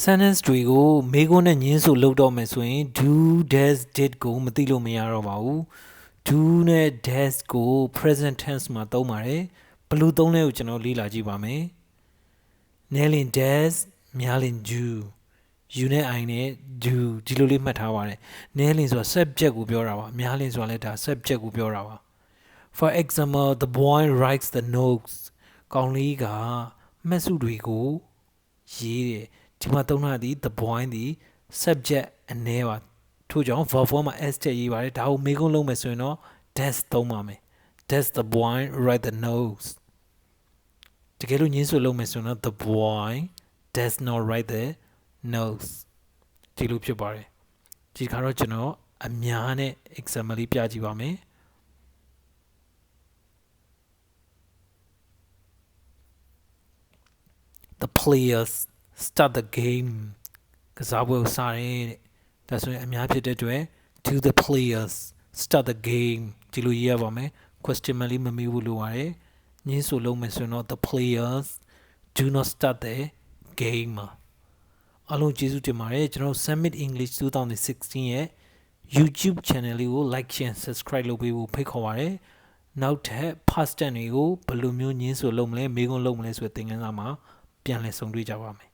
sentence တွေကိုမေးခွန်းနဲ့ညင်းဆိုလုပ်တော့မယ်ဆိုရင် do does did ကိုမသိလို့မရတော့ပါဘူး do နဲ့ does ကို present tense မှာသုံးပါတယ်ဘယ်လိုသုံးလဲကိုကျွန်တော်လေ့လာကြည့်ပါမယ်နဲလင် does များလင် do you နဲ့ i နဲ့ do ဒီလိုလေးမှတ်ထားပါတယ်နဲလင်ဆိုတာ subject ကိုပြောတာပါများလင်ဆိုတာလည်းဒါ subject ကိုပြောတာပါ for example the boy writes the notes ကောင်းလေးကမှတ်စုတွေကိုရေးတယ် ဒီမှာသုံးထားသည် the boy သည် subject အနေပါထို့ကြောင့် verb form မှာ s တက်ရေးပါတယ်ဒါကိုမေးခွန်းလုံးမယ်ဆိုရင်တော့ does သုံးပါမယ် does the boy write the notes တကယ်လို့ညင်းဆိုလုံးမယ်ဆိုရင်တော့ the boy does not write the notes ဒီလိုဖြစ်ပါတယ်ဒီခါတော့ကျွန်တော်အများနဲ့ example လေးပြကြည့်ပါမယ် the players start the game ကစားပွဲကိုစတယ်တဲ့ဒါဆိုရင်အများဖြစ်တဲ့အတွက် to the players start the game ဒီလိုရေးရပါမယ် question mark လေးမမေးဘူးလို့ပါတယ်ညင်းဆိုလုံးမယ်ဆိုရင်တော့ the players do not start the game အားလုံးကျေးဇူးတင်ပါတယ်ကျွန်တော် Summit English 2016ရဲ့ YouTube channel လေးကို like share subscribe လုပ်ပေးဖို့ဖိတ်ခေါ်ပါတယ်နောက်ထပ် past tense တွေကိုဘယ်လိုမျိုးညင်းဆိုလုပ်မလဲမေးခွန်းလုပ်မလဲဆိုတဲ့သင်ခန်းစာမှာပြန်လည်ဆုံတွေ့ကြပါမယ်